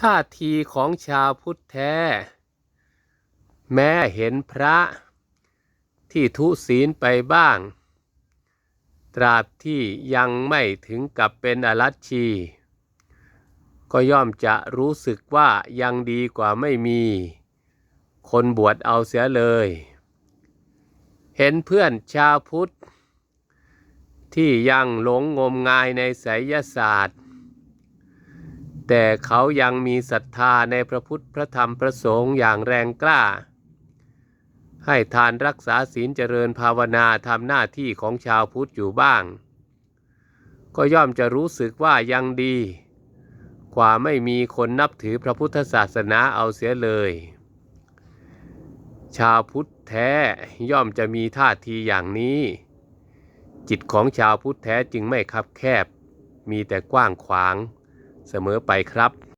ท่าทีของชาวพุทธแท้ แม้เห็นพระที่ทุศีลไปบ้าง ตราบที่ยังไม่ถึงกับเป็นอรัชชี ก็ย่อมจะรู้สึกว่ายังดีกว่าไม่มี คนบวชเอาเสียเลย เห็นเพื่อนชาวพุทธ ที่ยังหลงงมงายในไสยศาสตร์ แต่เขายังมีศรัทธาในพระพุทธพระธรรมพระสงฆ์อย่างแรงกล้า ให้ทานรักษาศีลเจริญภาวนาทำหน้าที่ของชาวพุทธอยู่บ้าง ก็ย่อมจะรู้สึกว่ายังดี กว่าไม่มีคนนับถือพระพุทธศาสนาเอาเสียเลย ชาวพุทธแท้ย่อมจะมีท่าทีอย่างนี้ จิตของชาวพุทธแท้จึงไม่คับแคบ มีแต่กว้างขวาง เสมอไปครับ